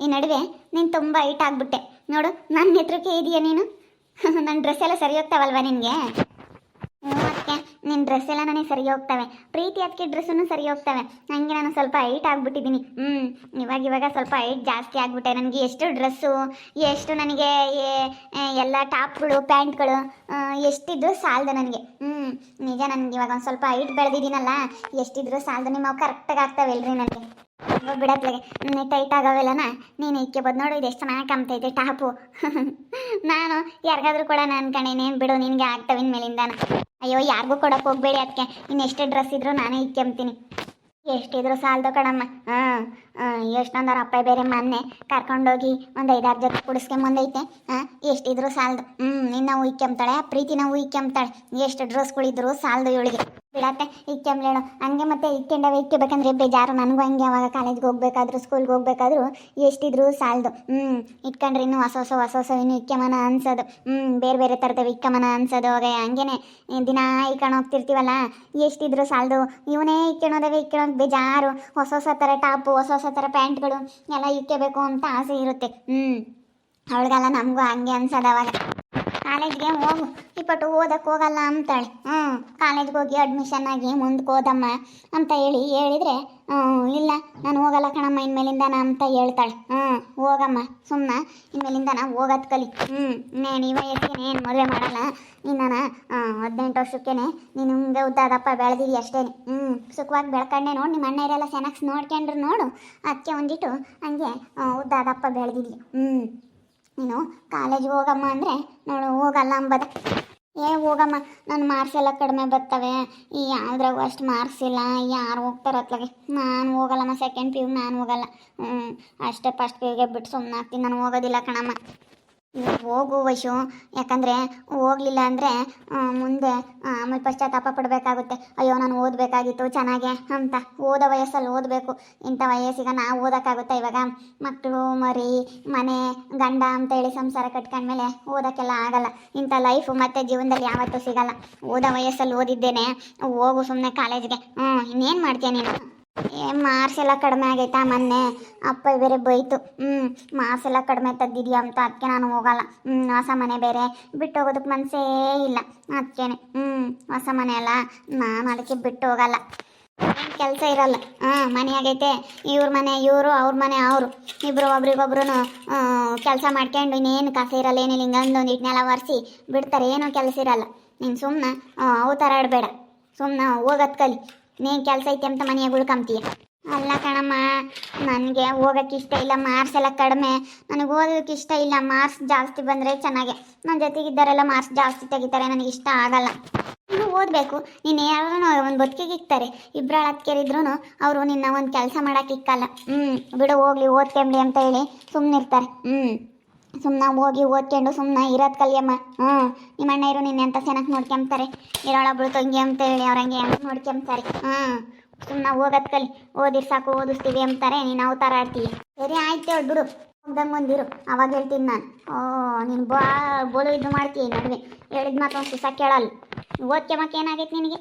ಈ ನಡುವೆ ನೀನು ತುಂಬ ಹೈಟ್ ಆಗಿಬಿಟ್ಟೆ. ನೋಡು ನನ್ನ ಎತ್ರಕ್ಕೆ ಇದೆಯಾ ನೀನು? ನನ್ನ ಡ್ರೆಸ್ ಎಲ್ಲ ಸರಿ ಹೋಗ್ತಾವಲ್ವಾ ನಿನಗೆ? ಅದಕ್ಕೆ ನಿನ್ನ ಡ್ರೆಸ್ ಎಲ್ಲ ನನಗೆ ಸರಿ ಹೋಗ್ತವೆ. ಪ್ರೀತಿ ಅದಕ್ಕೆ ಡ್ರೆಸ್ಸನ್ನು ಸರಿ ಹೋಗ್ತವೆ. ನನಗೆ ನಾನು ಸ್ವಲ್ಪ ಹೈಟ್ ಆಗ್ಬಿಟ್ಟಿದ್ದೀನಿ. ಹ್ಞೂ ಇವಾಗ ಇವಾಗ ಸ್ವಲ್ಪ ಹೈಟ್ ಜಾಸ್ತಿ ಆಗಿಬಿಟ್ಟೆ ನನಗೆ. ಎಷ್ಟು ಡ್ರೆಸ್ಸು ಎಷ್ಟು ನನಗೆ ಎಲ್ಲ ಟಾಪ್ಗಳು, ಪ್ಯಾಂಟ್ಗಳು ಎಷ್ಟಿದ್ರು ಸಾಲದು ನನಗೆ. ಹ್ಞೂ ನಿಜ ನನಗೆ ಇವಾಗ ಒಂದು ಸ್ವಲ್ಪ ಹೈಟ್ ಬೆಳೆದಿದ್ದೀನಲ್ಲ, ಎಷ್ಟಿದ್ರು ಸಾಲದು. ನಿಮ್ಮ ಕರೆಕ್ಟಾಗಿ ಆಗ್ತಾವೆ ಇಲ್ರಿ ನನಗೆ. ಬಿಡತ್ಲಾಗೆ ಟೈಟ್ ಆಗವೆಲ್ಲನ? ನೀನು ಇಕ್ಕೆ ಬದ್ ನೋಡು, ಇದು ಎಷ್ಟು ಚೆನ್ನಾಗಿ ಕಾಮ್ತೈತೆ ಟಾಪು. ನಾನು ಯಾರಿಗಾದ್ರೂ ಕೂಡ ನಾನು ಕಣೇನೇನು ಬಿಡು, ನಿನಗೆ ಆಗ್ತವಿನ ಮೇಲಿಂದ ಅಯ್ಯೋ, ಯಾರಿಗೂ ಕೊಡಕ್ಕೆ ಹೋಗ್ಬೇಡಿ ಅದಕ್ಕೆ ಇನ್ನು ಎಷ್ಟೇ ಡ್ರೆಸ್ ಇದ್ರೂ ನಾನೇ ಇಕ್ಕೆಂಬ್ತೀನಿ ಎಷ್ಟಿದ್ರು ಸಾಲದು ಕಣಮ್ಮ. ಹಾಂ ಎಷ್ಟೊಂದರ ಅಪ್ಪ, ಬೇರೆ ಮೊನ್ನೆ ಕರ್ಕೊಂಡೋಗಿ ಒಂದು ಐದಾರು ಜೊತೆ ಕುಡಿಸ್ಕೊಂಬಂದೈತೆ ಹಾಂ ಎಷ್ಟಿದ್ರು ಸಾಲದು. ಹ್ಞೂ ನಿನ್ನ ಇಕ್ಕೆಂಬ್ತಾಳೆ ಪ್ರೀತಿನ ಇಕ್ಕೆಂಬ್ತಾಳೆ ಎಷ್ಟು ಡ್ರೆಸ್ಗಳಿದ್ರು ಸಾಲದು ಇವಳಿಗೆ. ಬಿಡತ್ತೆ ಇಕ್ಕೆಂಬ್ಲೇಳು ಹಂಗೆ ಮತ್ತೆ ಇಕ್ಕೊಂಡವೆ ಇಕ್ಕೋಬೇಕಂದ್ರೆ ಬೇಜಾರು. ನನಗೂ ಹಂಗೆ ಯಾವಾಗ ಕಾಲೇಜ್ಗೆ ಹೋಗ್ಬೇಕಾದ್ರು ಸ್ಕೂಲ್ಗೆ ಹೋಗ್ಬೇಕಾದ್ರು ಎಷ್ಟಿದ್ರು ಸಾಲದು. ಹ್ಞೂ ಇಟ್ಕೊಂಡ್ರೆ ಇನ್ನೂ ಹೊಸ ಹೊಸ ಹೊಸ ಹೊಸ ಇನ್ನು ಇಕ್ಕೆಮನ ಅನ್ಸೋದು. ಹ್ಞೂ ಬೇರೆ ಬೇರೆ ಥರದವು ಇಕ್ಕಮನ ಅನ್ಸೋದು. ಅವಾಗ ಹಂಗೇನೆ. ದಿನ ಇಕ್ಕೊಂಡು ಹೋಗ್ತಿರ್ತೀವಲ್ಲ, ಎಷ್ಟಿದ್ರು ಸಾಲದು. ಇವನೇ ಇಕ್ಕೊಳೋದವೆ ಇಕ್ಕೊಳೋದು ಬೇಜಾರು. ಹೊಸ ಹೊಸ ಥರ ಟಾಪು, ಹೊಸ ಹೊಸ ಥರ ಪ್ಯಾಂಟ್ಗಳು ಎಲ್ಲ ಇಕ್ಕೆಬೇಕು ಅಂತ ಆಸೆ ಇರುತ್ತೆ. ಹ್ಞೂ ಅವಳಿಗೆಲ್ಲ ನಮಗೂ ಹಂಗೆ ಅನ್ಸೋದು ಅವಾಗ. ಕಾಲೇಜ್ಗೆ ಹೋಗು. ಇಪ್ಪಟ್ಟು ಓದಕ್ಕೆ ಹೋಗಲ್ಲ ಅಂತಾಳೆ. ಹ್ಞೂ ಕಾಲೇಜ್ಗೆ ಹೋಗಿ ಅಡ್ಮಿಷನ್ ಆಗಿ ಮುಂದಕ್ಕೆ ಓದಮ್ಮ ಅಂತ ಹೇಳಿ ಹೇಳಿದರೆ ಇಲ್ಲ, ನಾನು ಹೋಗಲ್ಲ ಕಣಮ್ಮ ಇನ್ಮೇಲಿಂದ ಅಂತ ಹೇಳ್ತಾಳೆ. ಹ್ಞೂ ಹೋಗಮ್ಮ ಸುಮ್ಮನೆ ಇನ್ಮೇಲಿಂದ ನಾ ಹೋಗೋದು ಕಲಿ. ಹ್ಞೂ ನೇನು ಈ ಏನು ಮದುವೆ ಮಾಡಲ್ಲ. ನಿನ್ನ ಹದಿನೆಂಟು ವರ್ಷಕ್ಕೇನೆ ನೀನು ಹಿಂಗೆ ಉದ್ದಾದಪ್ಪ ಬೆಳೆದಿದ್ದಿ ಅಷ್ಟೇ ಹ್ಞೂ ಸುಖವಾಗಿ ಬೆಳ್ಕೊಂಡೆ ನೋಡಿ, ನಿಮ್ಮ ಅಣ್ಣಯರೆಲ್ಲ ಸೆನಕ್ಸ್ ನೋಡ್ಕೊಂಡ್ರು ನೋಡು. ಅದಕ್ಕೆ ಒಂದಿಟ್ಟು ಹಂಗೆ ಉದ್ದಾದಪ್ಪ ಬೆಳೆದಿದ್ದಿ ಹ್ಞೂ ನೀನು ಕಾಲೇಜ್ ಹೋಗಮ್ಮ ಅಂದರೆ ನೋಡು, ಹೋಗಲ್ಲ ಅಂಬದ. ಏ, ಹೋಗಮ್ಮ, ನನ್ನ ಮಾರ್ಕ್ಸ್ ಎಲ್ಲ ಕಡಿಮೆ ಬರ್ತವೆ. ಈ ಯಾವ್ದ್ರಾಗೂ ಅಷ್ಟು ಮಾರ್ಕ್ಸ್ ಇಲ್ಲ. ಯಾರು ಹೋಗ್ತಾರ ಅತ್ಲಾಗೆ. ನಾನು ಹೋಗಲ್ಲಮ್ಮ ಸೆಕೆಂಡ್ ಪಿ ಯು ನಾನು ಹೋಗಲ್ಲ. ಹ್ಞೂ ಅಷ್ಟೇ ಫಸ್ಟ್ ಪಿ ಯುಗೆ ಬಿಟ್ಟು ಸುಮ್ಮನೆ ಆಗ್ತೀನಿ. ನಾನು ಹೋಗೋದಿಲ್ಲ ಕಣಮ್ಮ. ಹೋಗು ವಶು, ಯಾಕಂದರೆ ಹೋಗ್ಲಿಲ್ಲ ಅಂದರೆ ಮುಂದೆ ಆಮೇಲೆ ಪಶ್ಚಾತ್ತಾಪ ಪಡಬೇಕಾಗುತ್ತೆ. ಅಯ್ಯೋ, ನಾನು ಓದಬೇಕಾಗಿತ್ತು, ಚೆನ್ನಾಗೆ ಅಂತ. ಓದೋ ವಯಸ್ಸಲ್ಲಿ ಓದಬೇಕು. ಇಂಥ ವಯಸ್ಸಿಗೆ ನಾವು ಓದೋಕ್ಕಾಗುತ್ತೆ ಇವಾಗ? ಮಕ್ಕಳು ಮರಿ, ಮನೆ, ಗಂಡ ಅಂತ ಹೇಳಿ ಸಂಸಾರ ಕಟ್ಕೊಂಡ್ಮೇಲೆ ಓದೋಕ್ಕೆಲ್ಲ ಆಗಲ್ಲ. ಇಂಥ ಲೈಫು ಮತ್ತು ಜೀವನದಲ್ಲಿ ಯಾವತ್ತೂ ಸಿಗಲ್ಲ. ಓದೋ ವಯಸ್ಸಲ್ಲಿ ಓದಿದ್ದೇನೆ, ಹೋಗು ಸುಮ್ಮನೆ ಕಾಲೇಜ್ಗೆ. ಹ್ಞೂ ಇನ್ನೇನು ಮಾಡ್ತೀಯ ನೀನು? ಮಾರ್ಕ್ಸ್ ಎಲ್ಲ ಕಡಿಮೆ ಆಗೈತಾ ಮೊನ್ನೆ? ಅಪ್ಪ ಬೇರೆ ಬೈತು. ಹ್ಞೂ ಮಾರ್ಸ್ ಎಲ್ಲ ಕಡಿಮೆ ತೆಗ್ದಿದ್ಯಾ ಅಂತ ಅದಕ್ಕೆ ನಾನು ಹೋಗಲ್ಲ. ಹ್ಞೂ ಹೊಸ ಮನೆ ಬೇರೆ. ಬಿಟ್ಟು ಹೋಗೋದಕ್ಕೆ ಮನಸ್ಸೇ ಇಲ್ಲ. ಅದಕ್ಕೇನೆ ಹ್ಞೂ ಹೊಸ ಮನೆ ಅಲ್ಲ. ನಾನು ಅದಕ್ಕೆ ಬಿಟ್ಟು ಹೋಗಲ್ಲ. ಕೆಲಸ ಇರಲ್ಲ. ಹಾಂ, ಮನೆ ಆಗೈತೆ. ಇವ್ರ ಮನೆ, ಇವರು, ಅವ್ರ ಮನೆ, ಅವರು. ಇಬ್ಬರು ಒಬ್ರಿಗೊಬ್ರು ಕೆಲಸ ಮಾಡ್ಕೊಂಡು ಇನ್ನೇನು ಕಸ ಇರಲ್ಲ, ಏನಿಲ್ಲ, ಹಿಂಗಂದು ಇಟ್ನೆಲ್ಲ ಒರೆಸಿ ಬಿಡ್ತಾರೆ. ಏನೂ ಕೆಲಸ ಇರಲ್ಲ. ನೀನು ಸುಮ್ಮನೆ ಅವು ಥರ ಆಡಬೇಡ ಸುಮ್ಮನೆ ಹೋಗೋದು ಕಲಿ. ನೀನು ಕೆಲಸ ಐತೆ ಅಂತ ಮನೆಯಾಗ ಉಳ್ಕೊಂತೀಯ ಅಲ್ಲ ಕಣಮ್ಮ, ನನಗೆ ಹೋಗೋಕ್ಕೆ ಇಷ್ಟ ಇಲ್ಲ, ಮಾರ್ಕ್ಸ್ ಎಲ್ಲ ಕಡಿಮೆ. ನನಗೆ ಓದೋದಕ್ಕೆ ಇಷ್ಟ ಇಲ್ಲ, ಮಾರ್ಕ್ಸ್ ಜಾಸ್ತಿ ಬಂದರೆ ಚೆನ್ನಾಗೆ. ನನ್ನ ಜೊತೆಗಿದ್ದಾರೆಲ್ಲ ಮಾರ್ಕ್ಸ್ ಜಾಸ್ತಿ ತೆಗಿತಾರೆ, ನನಗೆ ಇಷ್ಟ ಆಗಲ್ಲ. ನೀನು ಓದಬೇಕು. ನೀನು ಯಾರು ಒಂದು ಬದುಕಿಗೆ ಇಕ್ತಾರೆ. ಇಬ್ಬರು ಹತ್ಕೇರಿದ್ರು ಅವರು ನಿನ್ನ ಒಂದು ಕೆಲಸ ಮಾಡೋಕೆ ಇಕ್ಕಲ್ಲ. ಹ್ಞೂ ಬಿಡು, ಹೋಗ್ಲಿ, ಓದ್ಕೊಂಬ್ಲಿ ಅಂತ ಹೇಳಿ ಸುಮ್ಮನಿರ್ತಾರೆ ಹ್ಞೂ ಸುಮ್ಮನೆ ಹೋಗಿ ಓದ್ಕೊಂಡು ಸುಮ್ಮನೆ ಇರೋದು ಕಲಿಯಮ್ಮ. ಹ್ಞೂ, ನಿಮ್ಮ ಅಣ್ಣ ಇರು, ನಿನ್ನೆ ಅಂತ ಚೆನ್ನಾಗಿ ನೋಡ್ಕೊಂತಾರೆ ಇರೋಳೊಬ್ಳು ತಂಗಿ ಅಂತ ಹೇಳಿ ಅವ್ರಂಗೆ ಅಂತ ನೋಡ್ಕೊಂತಾರೆ ಹ್ಞೂ ಸುಮ್ಮನೆ ಹೋಗೋದು ಕಲಿ. ಓದಿರ್ ಸಾಕು, ಓದಿಸ್ತೀವಿ ಅಂತಾರೆ. ನೀನು ಅವತಾರ ಆಡ್ತೀವಿ ಸರಿ, ಆಯ್ತು ಹೇಳ್ಬಿಡು ಹೋಗ್ದಂಗೆ ಒಂದಿರು. ಅವಾಗ ಹೇಳ್ತೀನಿ ನಾನು. ಓ, ನೀನು ಬಾ ಬೋಲು ಇದು ಮಾಡ್ತೀನಿ ನಡುವೆ. ಹೇಳಿದ ಮಾತು ಒಂದು ಸುಸ ಕೇಳಲ್ಲ. ಓದ್ಕೊಂಬಕ್ಕೆ ಏನಾಗೈತೆ ನಿನಗೆ?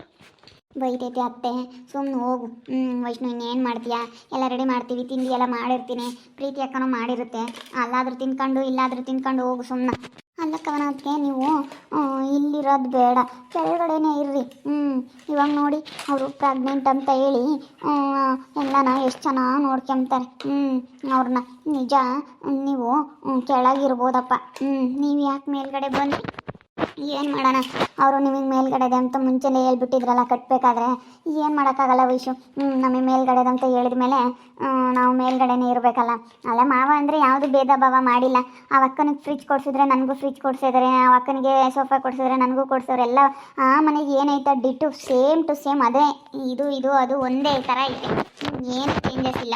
ಬೈತೈತೆ ಅತ್ತೆ ಸುಮ್ಮನೆ ಹೋಗು. ಹ್ಞೂ ವೈಷ್ಣು ಇನ್ನೇನು ಮಾಡ್ತೀಯಾ? ಎಲ್ಲ ರೆಡಿ ಮಾಡ್ತೀವಿ, ತಿಂಡಿ ಎಲ್ಲ ಮಾಡಿರ್ತೀನಿ. ಪ್ರೀತಿ ಅಕ್ಕನೂ ಮಾಡಿರುತ್ತೆ. ಅಲ್ಲಾದರೂ ತಿನ್ಕೊಂಡು, ಇಲ್ಲಾದರೂ ತಿನ್ಕೊಂಡು ಹೋಗು ಸುಮ್ಮನೆ ಅಲ್ಲಕ್ಕವನ ಅದಕ್ಕೆ ನೀವು ಇಲ್ಲಿರೋದು ಬೇಡ. ಕೆಳಗಡೆನೇ ಇರ್ರಿ. ಹ್ಞೂ ಇವಾಗ ನೋಡಿ ಅವರು ಪ್ರೆಗ್ನೆಂಟ್ ಅಂತ ಹೇಳಿ ಎಲ್ಲನ ಎಷ್ಟು ಚೆನ್ನಾಗಿ ನೋಡ್ಕೊಂತಾರೆ ಹ್ಞೂ ಅವ್ರನ್ನ. ನಿಜ, ನೀವು ಕೆಳಗಿರ್ಬೋದಪ್ಪ. ಹ್ಞೂ ನೀವು ಯಾಕೆ ಮೇಲ್ಗಡೆ ಬಂದ್ರಿ ಏನು ಮಾಡೋಣ? ಅವರು ನಿಮಗೆ ಮೇಲ್ಗಡೆದೆ ಅಂತ ಮುಂಚೆನೇ ಹೇಳ್ಬಿಟ್ಟಿದ್ರಲ್ಲ ಕಟ್ಟಬೇಕಾದ್ರೆ ಏನು ಮಾಡೋಕ್ಕಾಗಲ್ಲ ವಿಷು ನಮಗೆ ಮೇಲ್ಗಡೆದೆ ಅಂತ ಹೇಳಿದ ಮೇಲೆ ನಾವು ಮೇಲ್ಗಡೆನೇ ಇರಬೇಕಲ್ಲ. ಅಲ್ಲ, ಮಾವ ಅಂದರೆ ಯಾವುದು ಭೇದ ಭಾವ ಮಾಡಿಲ್ಲ. ಆ ಅಕ್ಕನಿಗೆ ಫ್ರಿಜ್ ಕೊಡಿಸಿದ್ರೆ ನನಗೂ ಫ್ರಿಜ್ ಕೊಡಿಸಿದ್ರೆ, ಆ ಅಕ್ಕನಿಗೆ ಸೋಫಾ ಕೊಡಿಸಿದ್ರೆ ನನಗೂ ಕೊಡಿಸೋರು ಎಲ್ಲ, ಆ ಮನೆಗೆ ಏನೈತೆ ಡಿಟು ಸೇಮ್ ಟು ಸೇಮ್ ಅದೇ ಇದು ಇದು, ಅದು ಒಂದೇ ಥರ ಐತೆ. ಏನು ಚೇಂಜಸ್ ಇಲ್ಲ.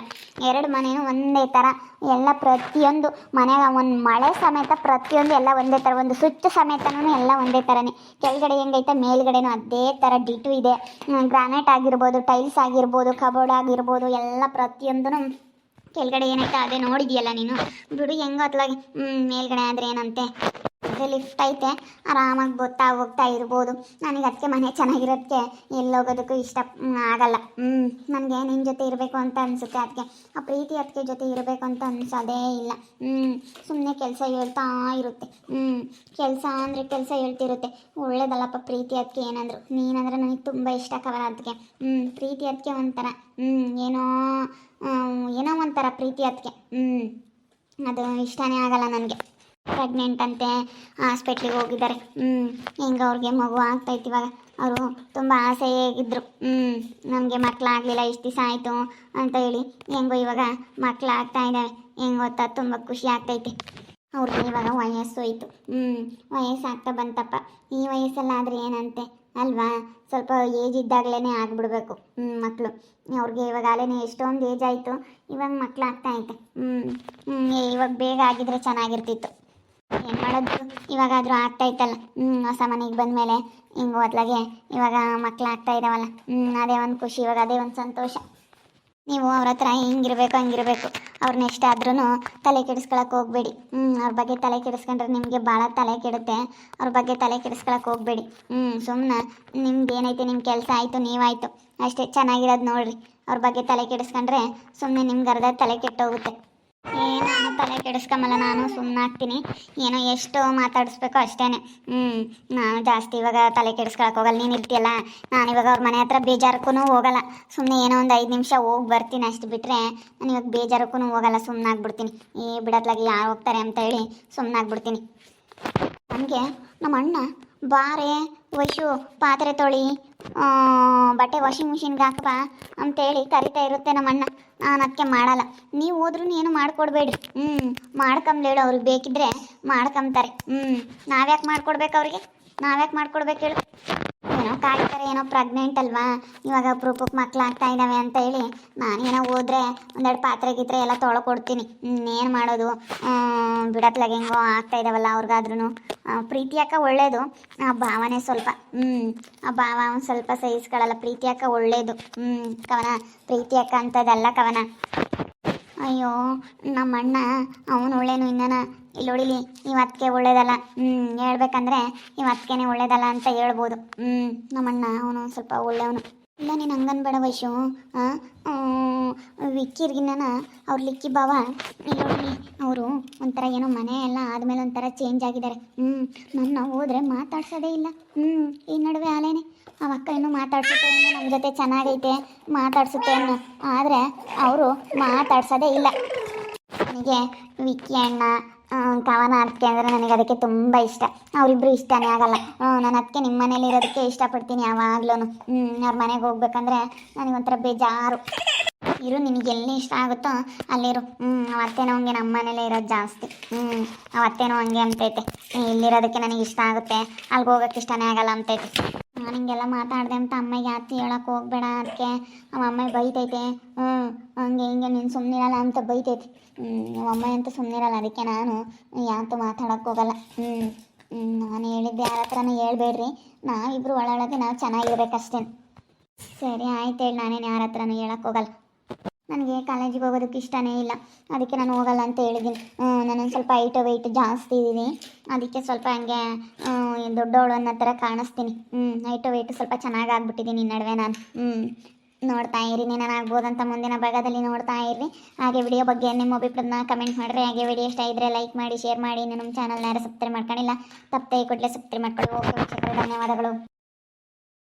ಎರಡು ಮನೆಯೂ ಒಂದೇ ಥರ ಎಲ್ಲ ಪ್ರತಿಯೊಂದು ಮನೆಗೆ ಒಂದು ಮಳೆ ಸಮೇತ ಪ್ರತಿಯೊಂದು ಎಲ್ಲ ಒಂದೇ ಥರ ಒಂದು ಸ್ವಿಚ್ ಸಮೇತನೂ ಎಲ್ಲ ಒಂದೇ ಥರನೇ ಕೆಳಗಡೆ ಹೆಂಗೈತೆ, ಮೇಲ್ಗಡೆನೂ ಅದೇ ಥರ ಡಿಟು ಇದೆ. ಗ್ರಾನೈಟ್ ಆಗಿರ್ಬೋದು ಟೈಲ್ಸ್ ಆಗಿರ್ಬೋದು ಕಬೋರ್ಡ್ ಆಗಿರ್ಬೋದು, ಎಲ್ಲ ಪ್ರತಿಯೊಂದೂ ಕೆಳಗಡೆ ಏನೈತೆ, ಅದೇ ನೋಡಿದ್ಯಲ್ಲ ನೀನು? ಬಿಡು, ಹೆಂಗೋ ಅತ್ಲಾಗೆ ಮೇಲ್ಗಡೆ ಆದರೆ ಏನಂತೆ? ಕೆಳಗಡೆ ಲಿಫ್ಟ್ ಐತೆ, ಆರಾಮಾಗಿ ಬರ್ತಾ ಹೋಗ್ತಾ ಇರ್ಬೋದು. ನನಗೆ ಅದಕ್ಕೆ ಮನೆ ಚೆನ್ನಾಗಿರೋದಕ್ಕೆ ಎಲ್ಲೋಗೋದಕ್ಕೂ ಇಷ್ಟ ಆಗಲ್ಲ. ಹ್ಞೂ ನನಗೆ ನಿನ್ನ ಜೊತೆ ಇರಬೇಕು ಅಂತ ಅನಿಸುತ್ತೆ ಅದಕ್ಕೆ ಆ ಪ್ರೀತಿ ಅದಕ್ಕೆ ಜೊತೆ ಇರಬೇಕು ಅಂತ ಅನಿಸೋದೇ ಇಲ್ಲ. ಹ್ಞೂ ಸುಮ್ಮನೆ ಕೆಲಸ ಹೇಳ್ತಾ ಇರುತ್ತೆ. ಹ್ಞೂ ಕೆಲಸ ಅಂದರೆ ಕೆಲಸ ಹೇಳ್ತಿರುತ್ತೆ. ಒಳ್ಳೇದಲ್ಲಪ್ಪ ಪ್ರೀತಿ ಅದಕ್ಕೆ ಏನಂದ್ರು. ನೀನಂದ್ರೆ ನನಗೆ ತುಂಬ ಇಷ್ಟ ಕವಲ ಅದಕ್ಕೆ ಹ್ಞೂ ಪ್ರೀತಿ ಅದಕ್ಕೆ ಒಂಥರ. ಹ್ಞೂ ಏನೋ ಏನೋ ಒಂಥರ ಪ್ರೀತಿ ಅದಕ್ಕೆ ಹ್ಞೂ ಅದು ಇಷ್ಟನೇ ಆಗಲ್ಲ ನನಗೆ. ಪ್ರೆಗ್ನೆಂಟ್ ಅಂತೆ ಹಾಸ್ಪಿಟ್ಲಿಗೆ ಹೋಗಿದ್ದಾರೆ. ಹ್ಞೂ ಹಿಂಗೆ ಅವ್ರಿಗೆ ಮಗು ಆಗ್ತೈತೆ ಇವಾಗ. ಅವರು ತುಂಬ ಆಸೆ ಹೇಗಿದ್ರು ಹ್ಞೂ ನಮಗೆ ಮಕ್ಕಳಾಗಲಿಲ್ಲ ಇಷ್ಟು ದಿವಸ ಆಯಿತು ಅಂತ ಹೇಳಿ ಹೆಂಗೋ ಇವಾಗ ಮಕ್ಕಳು ಆಗ್ತಾ ಇದ್ದಾವೆ ಹೆಂಗೆ ಗೊತ್ತಾ ತುಂಬ ಖುಷಿ ಆಗ್ತೈತೆ ಅವ್ರಿಗೆ ಇವಾಗ ವಯಸ್ಸು ಹೋಯ್ತು ಹ್ಞೂ ವಯಸ್ಸಾಗ್ತಾ ಬಂತಪ್ಪ. ಈ ವಯಸ್ಸಲ್ಲಾದರೆ ಏನಂತೆ? ಅಲ್ವಾ? ಸ್ವಲ್ಪ ಏಜ್ ಇದ್ದಾಗಲೇ ಆಗಿಬಿಡ್ಬೇಕು. ಹ್ಞೂ ಮಕ್ಕಳು ಅವ್ರಿಗೆ ಇವಾಗ ಅಲ್ಲೇ ಎಷ್ಟೊಂದು ಏಜ್ ಆಯಿತು. ಇವಾಗ ಮಕ್ಕಳು ಆಗ್ತಾ ಐತೆ ಹ್ಞೂ ಹ್ಞೂ ಇವಾಗ ಬೇಗ ಆಗಿದ್ರೆ ಚೆನ್ನಾಗಿರ್ತಿತ್ತು. ಏನು ಮಾಡೋದು ಇವಾಗಾದರೂ ಆಗ್ತಾ ಇತ್ತಲ್ಲ. ಹ್ಮ್, ಹೊಸ ಮನೆಗೆ ಬಂದಮೇಲೆ ಹಿಂಗೆ ಹೋದ್ಲಾಗೆ ಇವಾಗ ಮಕ್ಳು ಆಗ್ತಾ ಇದಾವಲ್ಲ. ಹ್ಮ್, ಅದೇ ಒಂದು ಖುಷಿ, ಇವಾಗ ಅದೇ ಒಂದು ಸಂತೋಷ. ನೀವು ಅವ್ರ ಹತ್ರ ಹಿಂಗಿರ್ಬೇಕು, ಹಂಗಿರ್ಬೇಕು. ಅವ್ರನ್ನ ಎಷ್ಟಾದ್ರೂ ತಲೆ ಕೆಡಿಸ್ಕೊಳಕ್ಕೆ ಹೋಗ್ಬೇಡಿ. ಹ್ಮ್, ಅವ್ರ ಬಗ್ಗೆ ತಲೆ ಕೆಡಿಸ್ಕೊಂಡ್ರೆ ನಿಮಗೆ ಭಾಳ ತಲೆ ಕೆಡುತ್ತೆ. ಅವ್ರ ಬಗ್ಗೆ ತಲೆ ಕೆಡಿಸ್ಕೊಳಕ್ ಹೋಗ್ಬೇಡಿ. ಹ್ಮ್ ಸುಮ್ಮನೆ ನಿಮ್ದು ಏನೈತೆ ನಿಮ್ಮ ಕೆಲಸ ಆಯಿತು, ನೀವಾಯ್ತು. ಅಷ್ಟೇ ಚೆನ್ನಾಗಿರೋದು ನೋಡ್ರಿ. ಅವ್ರ ಬಗ್ಗೆ ತಲೆ ಕೆಡಿಸ್ಕೊಂಡ್ರೆ ಸುಮ್ನೆ ನಿಮ್ಗೆ ಅರ್ಧ ತಲೆ ಕೆಟ್ಟೋಗುತ್ತೆ. ನಾನು ತಲೆ ಕೆಡಿಸ್ಕೊಂಬಲ್ಲ, ನಾನು ಸುಮ್ಮನಾಗ್ತೀನಿ ಏನೋ ಎಷ್ಟು ಮಾತಾಡಿಸ್ಬೇಕು ಅಷ್ಟೇ ಹ್ಞೂ ನಾನು ಜಾಸ್ತಿ ಇವಾಗ ತಲೆ ಕೆಡಿಸ್ಕೊಳಕ್ಕೆ ಹೋಗಲ್ಲ. ನೀನು ಇರ್ತೀಯಲ್ಲ, ನಾನು ಇವಾಗ ಅವ್ರ ಮನೆ ಹತ್ರ ಬೇಜಾರಕ್ಕೂ ಹೋಗಲ್ಲ. ಸುಮ್ಮನೆ ಏನೋ ಒಂದು ಐದು ನಿಮಿಷ ಹೋಗಿ ಬರ್ತೀನಿ ಅಷ್ಟು ಬಿಟ್ಟರೆ ನಾನು ಇವಾಗ ಬೇಜಾರಕ್ಕೂ ಹೋಗಲ್ಲ ಸುಮ್ಮನಾಗ್ಬಿಡ್ತೀನಿ ಈ ಬಿಡತ್ಲಾಗಿ ಯಾರು ಹೋಗ್ತಾರೆ ಅಂತ ಹೇಳಿ ಸುಮ್ಮನೆ ಆಗ್ಬಿಡ್ತೀನಿ. ನನಗೆ ನಮ್ಮ ಅಣ್ಣ ಬಾರೆ, ವಶು, ಪಾತ್ರೆ ತೊಳಿ ಬಟ್ಟೆ ವಾಷಿಂಗ್ ಮಿಷಿನ್ಗೆ ಹಾಕಪ್ಪ ಅಂತೇಳಿ ಕರಿತಾ ಇರುತ್ತೆ ನಮ್ಮ ಅಣ್ಣ ನಾನು ಅದಕ್ಕೆ ಮಾಡಲ್ಲ. ನೀವು ಹೋದ್ರೂ ಏನು ಮಾಡ್ಕೊಡ್ಬೇಡಿ ಹ್ಞೂ ಮಾಡ್ಕೊಂಬ್ಲೇಳು ಅವ್ರಿಗೆ ಬೇಕಿದ್ರೆ ಮಾಡ್ಕೊಂತಾರೆ ಹ್ಞೂ ನಾವ್ಯಾಕೆ ಮಾಡ್ಕೊಡ್ಬೇಕು ಅವ್ರಿಗೆ? ನಾವ್ಯಾಕೆ ಮಾಡ್ಕೊಡ್ಬೇಕು ಹೇಳು? ಏನೋ ಕಾಯ್ತಾರೆ, ಏನೋ ಪ್ರೆಗ್ನೆಂಟ್ ಅಲ್ವಾ? ಇವಾಗ ಅಪ್ರೂಪಕ್ಕೆ ಮಕ್ಳು ಆಗ್ತಾ ಇದ್ದಾವೆ ಅಂತ ಹೇಳಿ ನಾನೇನೋ ಹೋದ್ರೆ ಒಂದೆರಡು ಪಾತ್ರೆ ಗೀತ್ರೆ ಎಲ್ಲ ತೊಳ್ಕೊಡ್ತೀನಿ. ಇನ್ನೇನು ಮಾಡೋದು? ಬಿಡತ್ಲಾಗ ಹೆಂಗೋ ಆಗ್ತಾ ಇದಾವಲ್ಲ ಅವ್ರಿಗಾದ್ರೂ ಪ್ರೀತಿ ಅಕ್ಕ ಒಳ್ಳೇದು. ಆ, ಭಾವನೆ ಸ್ವಲ್ಪ. ಹ್ಞೂ ಆ ಭಾವ ಒಂದು ಸ್ವಲ್ಪ ಸಹಿಸ್ಕೊಳ್ಳಲ್ಲ ಪ್ರೀತಿ ಅಕ್ಕ ಒಳ್ಳೇದು. ಹ್ಞೂ ಕವನ, ಪ್ರೀತಿ ಅಕ್ಕ ಅಂತದಲ್ಲ ಕವನ. ಅಯ್ಯೋ ನಮ್ಮ ಅಣ್ಣ ಅವನು ಒಳ್ಳೇನು ಇನ್ನನ ಇಲ್ಲಿ ಹೊಡಿಲಿ ಅದಕ್ಕೆ ಒಳ್ಳೇದಲ್ಲ. ಹ್ಞೂ ಹೇಳ್ಬೇಕಂದ್ರೆ ಇವತ್ತಿಗೆನೆ ಒಳ್ಳೇದಲ್ಲ ಅಂತ ಹೇಳ್ಬೋದು. ಹ್ಞೂ ನಮ್ಮಣ್ಣ, ಅವನು ಸ್ವಲ್ಪ ಒಳ್ಳೆಯವನು. ಇಲ್ಲ, ನೀನು ಹಂಗನ್ಬೇಡ ವೈಶು. ವಿಕ್ಕಿರ್ಗಿನ್ನ ಅವ್ರ ಲಿಕ್ಕಿ ಬಾವ ಇಲ್ಲಿ ಅವರು ಒಂಥರ ಏನೋ ಮನೆ ಎಲ್ಲ ಆದಮೇಲೆ ಒಂಥರ ಚೇಂಜ್ ಆಗಿದ್ದಾರೆ. ಹ್ಞೂ ನನ್ನ ಹೋದ್ರೆ ಮಾತಾಡ್ಸೋದೇ ಇಲ್ಲ. ಹ್ಞೂ ಈ ನಡುವೆ ಆಲೇನೆ ಆ ಅಕ್ಕ ಇನ್ನೂ ಮಾತಾಡ್ಸುತ್ತೆ ನಮ್ಮ ಜೊತೆ ಚೆನ್ನಾಗೈತೆ, ಮಾತಾಡ್ಸುತ್ತೆ ಅನ್ನೋ. ಆದರೆ ಅವರು ಮಾತಾಡ್ಸೋದೇ ಇಲ್ಲ. ನನಗೆ ವಿಕ್ಕಿ ಅಣ್ಣ ಕವನ ಅದಕ್ಕೆ ಅಂದರೆ ನನಗೆ ಅದಕ್ಕೆ ತುಂಬ ಇಷ್ಟ. ಅವರಿಬ್ಬರು ಇಷ್ಟನೇ ಆಗಲ್ಲ. ನಾನು ಅದಕ್ಕೆ ನಿಮ್ಮ ಮನೇಲಿ ಇರೋದಕ್ಕೆ ಇಷ್ಟಪಡ್ತೀನಿ ಯಾವಾಗ್ಲೂ ಅವ್ರ ಮನೆಗೆ ಹೋಗ್ಬೇಕಂದ್ರೆ ನನಗೊಂಥರ ಬೇಜಾರು. ಇರು, ನಿನಗೆ ಎಲ್ಲಿ ಇಷ್ಟ ಆಗುತ್ತೋ ಅಲ್ಲಿರು. ಹ್ಞೂ ಅವತ್ತೇನೋ ಹಂಗೆ ನಮ್ಮ ಮನೇಲೇ ಇರೋದು ಜಾಸ್ತಿ. ಹ್ಞೂ ಅವತ್ತೇನೋ ಹಂಗೆ ಅಂತೈತೆ. ಇಲ್ಲಿರೋದಕ್ಕೆ ನನಗೆ ಇಷ್ಟ ಆಗುತ್ತೆ. ಅಲ್ಲಿಗೆ ಹೋಗೋಕ್ಕೆ ಇಷ್ಟನೇ ಆಗಲ್ಲ ಅಂತೈತೆ. ನಾನು ಹಿಂಗೆಲ್ಲ ಮಾತಾಡಿದೆ ಅಂತ ಅಮ್ಮಗೆ ಯಾತಿ ಹೇಳಕ್ಕೆ ಹೋಗ್ಬೇಡ ಅದಕ್ಕೆ? ನಮ್ಮ ಅಮ್ಮ ಬೈತೈತೆ. ಹ್ಞೂ ಹಂಗೆ ಹಿಂಗೆ ನೀನು ಸುಮ್ಮನಿರಲ್ಲ ಅಂತ ಬೈತೈತೆ. ನಮ್ಮ ಅಮ್ಮ ಅಂತ ಸುಮ್ಮನಿರಲ್ಲ ಅದಕ್ಕೆ ನಾನು ಯಾತು ಮಾತಾಡಕ್ಕೆ ಹೋಗಲ್ಲ. ಹ್ಞೂ ಹ್ಞೂ ನಾನು ಹೇಳಿದ್ದೆ ಯಾರ ಹತ್ರನೂ ಹೇಳ್ಬೇಡ್ರಿ. ನಾವಿಬ್ರು ಒಳಗೆ ನಾವು ಚೆನ್ನಾಗಿರ್ಬೇಕಷ್ಟೇ. ಸರಿ, ಆಯ್ತು ಹೇಳಿ, ನಾನೇನು ಯಾರ ಹತ್ರನೂ ಹೇಳಕ್ಕೆ ಹೋಗಲ್ಲ. ನನಗೆ ಕಾಲೇಜಿಗೆ ಹೋಗೋದಕ್ಕೆ ಇಷ್ಟನೇ ಇಲ್ಲ. ಅದಕ್ಕೆ ನಾನು ಹೋಗಲ್ಲ ಅಂತ ಹೇಳಿದ್ದೀನಿ. ನಾನೊಂದು ಸ್ವಲ್ಪ ಹೈಟ್ ವೆಯ್ಟ್ ಜಾಸ್ತಿ ಇದ್ದೀನಿ ಅದಕ್ಕೆ ಸ್ವಲ್ಪ ಹಂಗೆ ದೊಡ್ಡವಳು ಅನ್ನೋ ಥರ ಕಾಣಿಸ್ತೀನಿ. ಹ್ಞೂ ಹೈಟ್ ವೆಯ್ಟ್ ಸ್ವಲ್ಪ ಚೆನ್ನಾಗಿ ಆಗ್ಬಿಟ್ಟಿದ್ದೀನಿ ನಡುವೆ ನಾನು. ಹ್ಞೂ ನೋಡ್ತಾ ಇರಿ ನಾನು ಆಗ್ಬೋದಂತ ಮುಂದಿನ ಭಾಗದಲ್ಲಿ ನೋಡ್ತಾ ಇರ್ರಿ ಹಾಗೆ ವಿಡಿಯೋ ಬಗ್ಗೆ ನಿಮ್ಮ ಅಭಿಪ್ರಾಯನ ಕಮೆಂಟ್ ಮಾಡಿರಿ. ಹಾಗೆ ವಿಡಿಯೋ ಇಷ್ಟ ಇದ್ದರೆ ಲೈಕ್ ಮಾಡಿ ಶೇರ್ ಮಾಡಿ. ನಿಮ್ಮ ಚಾನಲ್ನ ಯಾರು ಸಬ್ಸ್ಕ್ರೈಬ್ ಮಾಡ್ಕೊಂಡಿಲ್ಲ ತಪ್ಪೇ ಕೊಡಲೇ ಸಬ್ಸ್ಕ್ರೈಬ್ ಮಾಡ್ಕೊಳ್ಳಿ. ಓಕೆ ಧನ್ಯವಾದಗಳು.